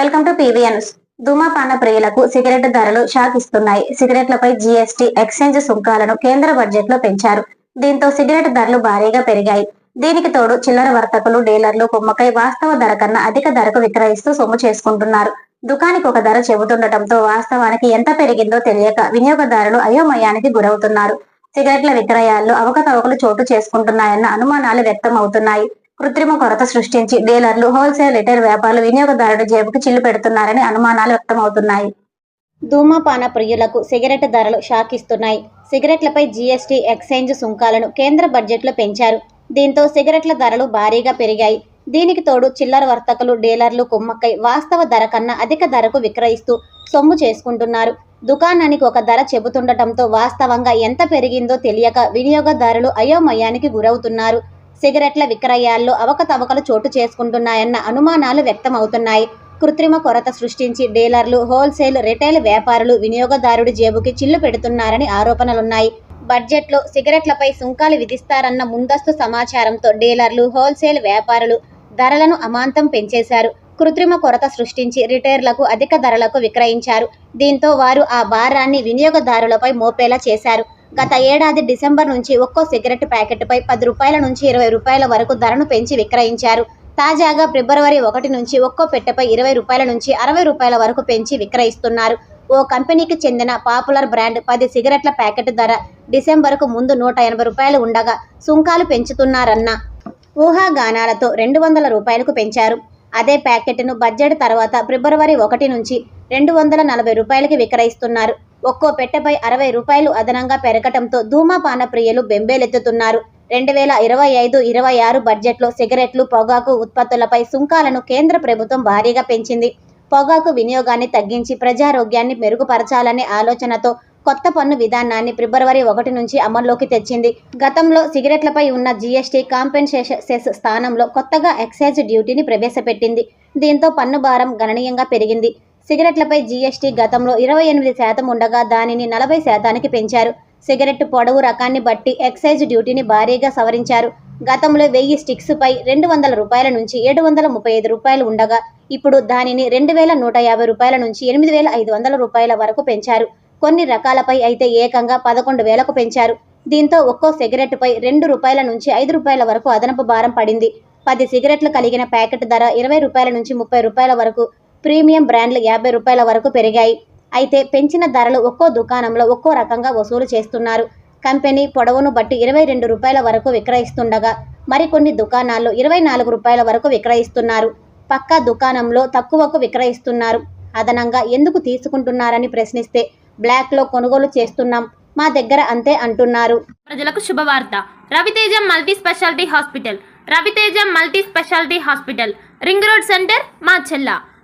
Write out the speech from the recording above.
Welcome to PVNS ధూమపాన ప్రియులకు cigarette ధరలు shock ఇస్తున్నాయి. సిగరెట్లపై జీఎస్టీ ఎక్స్చేంజ్ సుంకాలను కేంద్ర బడ్జెట్లో పెంచారు. దీంతో సిగరెట్ ధరలు భారీగా పెరిగాయి. దీనికి తోడు చిల్లర వర్తకులు డీలర్లు కుమ్మకై వాస్తవ ధర కన్నా అధిక ధరకు విక్రయిస్తూ సొమ్ము చేసుకుంటున్నారు. దుకానికి ఒక ధర చెబుతుండటంతో వాస్తవానికి ఎంత పెరిగిందో తెలియక వినియోగదారులు అయోమయానికి గురవుతున్నారు. సిగరెట్ల విక్రయాల్లో అవకతవకలు చోటు చేసుకుంటున్నాయన్న అనుమానాలు వ్యక్తం అవుతున్నాయి కృత్రిమ కొరత సృష్టించి డీలర్లు హోల్సేల్ రిటైల్ వ్యాపారులు వినియోగదారుల జేబుకు చిల్లు పెడుతున్నారని అనుమానాలు వ్యక్తమవుతున్నాయి. ధూమపాన ప్రియులకు సిగరెట్ ధరలు షాక్ ఇస్తున్నాయి సిగరెట్లపై జీఎస్టీ ఎక్స్చేంజ్ సుంకాలను కేంద్ర బడ్జెట్లో పెంచారు. దీంతో సిగరెట్ల ధరలు భారీగా పెరిగాయి. దీనికి తోడు చిల్లర వర్తకులు డీలర్లు కుమ్మక్కై వాస్తవ ధర కన్నా అధిక ధరకు విక్రయిస్తూ సొమ్ము చేసుకుంటున్నారు. దుకాణానికి ఒక ధర చెబుతుండటంతో వాస్తవంగా ఎంత పెరిగిందో తెలియక వినియోగదారులు అయోమయానికి గురవుతున్నారు. సిగరెట్ల విక్రయాల్లో అవకతవకలు చోటు చేసుకుంటున్నాయన్న అనుమానాలు వ్యక్తమవుతున్నాయి. కృత్రిమ కొరత సృష్టించి డీలర్లు హోల్సేల్ రిటైల్ వ్యాపారులు వినియోగదారుడి జేబుకి చిల్లు పెడుతున్నారని ఆరోపణలున్నాయి. బడ్జెట్లో సిగరెట్లపై సుంకాలు విధిస్తారన్న ముందస్తు సమాచారంతో డీలర్లు హోల్సేల్ వ్యాపారులు ధరలను అమాంతం పెంచేశారు. కృత్రిమ కొరత సృష్టించి రిటైర్లకు అధిక ధరలకు విక్రయించారు. దీంతో వారు ఆ భారాన్ని వినియోగదారులపై మోపేలా చేశారు. గత ఏడాది డిసెంబర్ నుంచి ఒక్కో సిగరెట్ ప్యాకెట్పై పది రూపాయల నుంచి ఇరవై రూపాయల వరకు ధరను పెంచి విక్రయించారు. తాజాగా ఫిబ్రవరి ఒకటి నుంచి ఒక్కో పెట్టెపై ఇరవై రూపాయల నుంచి అరవై రూపాయల వరకు పెంచి విక్రయిస్తున్నారు. ఓ కంపెనీకి చెందిన పాపులర్ బ్రాండ్ పది సిగరెట్ల ప్యాకెట్ ధర డిసెంబర్కు ముందు నూట ఎనభై రూపాయలు ఉండగా సుంకాలు పెంచుతున్నారన్న ఊహాగానాలతో రెండు వందల రూపాయలకు పెంచారు. అదే ప్యాకెట్ను బడ్జెట్ తర్వాత ఫిబ్రవరి ఒకటి నుంచి రెండు వందల నలభై రూపాయలకి విక్రయిస్తున్నారు. ఒక్కో పెట్టెపై అరవై రూపాయలు అదనంగా పెరగటంతో ధూమపాన ప్రియులు బెంబేలెత్తుతున్నారు. రెండు వేల ఇరవై ఐదు ఇరవై ఆరు బడ్జెట్లో సిగరెట్లు పొగాకు ఉత్పత్తులపై సుంకాలను కేంద్ర ప్రభుత్వం భారీగా పెంచింది. పొగాకు వినియోగాన్ని తగ్గించి ప్రజారోగ్యాన్ని మెరుగుపరచాలనే ఆలోచనతో కొత్త పన్ను విధానాన్ని ఫిబ్రవరి ఒకటి నుంచి అమల్లోకి తెచ్చింది. గతంలో సిగరెట్లపై ఉన్న జీఎస్టీ కాంపెన్సేషన్ స్థానంలో కొత్తగా ఎక్సైజ్ డ్యూటీని ప్రవేశపెట్టింది. దీంతో పన్ను భారం గణనీయంగా పెరిగింది. సిగరెట్లపై జీఎస్టీ గతంలో ఇరవై ఎనిమిది శాతం ఉండగా దానిని నలభై శాతానికి పెంచారు. సిగరెట్ పొడవు రకాన్ని బట్టి ఎక్సైజ్ డ్యూటీని భారీగా సవరించారు. గతంలో వెయ్యి స్టిక్స్ పై రెండు వందల రూపాయల నుంచి ఏడు వందల ముప్పై ఐదు రూపాయలు ఉండగా ఇప్పుడు దానిని రెండు వేల నూట యాభై రూపాయల నుంచి ఎనిమిది వేల ఐదు వందల రూపాయల వరకు పెంచారు. కొన్ని రకాలపై అయితే ఏకంగా పదకొండు వేలకు పెంచారు. దీంతో ఒక్కో సిగరెట్పై రెండు రూపాయల నుంచి ఐదు రూపాయల వరకు అదనపు భారం పడింది. పది సిగరెట్లు కలిగిన ప్యాకెట్ ధర ఇరవై రూపాయల నుంచి ముప్పై రూపాయల వరకు ప్రీమియం బ్రాండ్లు యాభై రూపాయల వరకు పెరిగాయి. అయితే పెంచిన ధరలు ఒక్కో దుకాణంలో ఒక్కో రకంగా వసూలు చేస్తున్నారు. కంపెనీ పొడవును బట్టి ఇరవై రెండు రూపాయల వరకు విక్రయిస్తుండగా మరికొన్ని దుకాణాల్లో ఇరవై నాలుగు రూపాయల వరకు విక్రయిస్తున్నారు. పక్క దుకాణంలో తక్కువకు విక్రయిస్తున్నారు. అదనంగా ఎందుకు తీసుకుంటున్నారని ప్రశ్నిస్తే బ్లాక్లో కొనుగోలు చేస్తున్నాం మా దగ్గర అంతే అంటున్నారు. ప్రజలకు శుభవార్త. Raviteja multi specialty hospital. Raviteja multi specialty hospital. Ring road centre మా చెల్ల.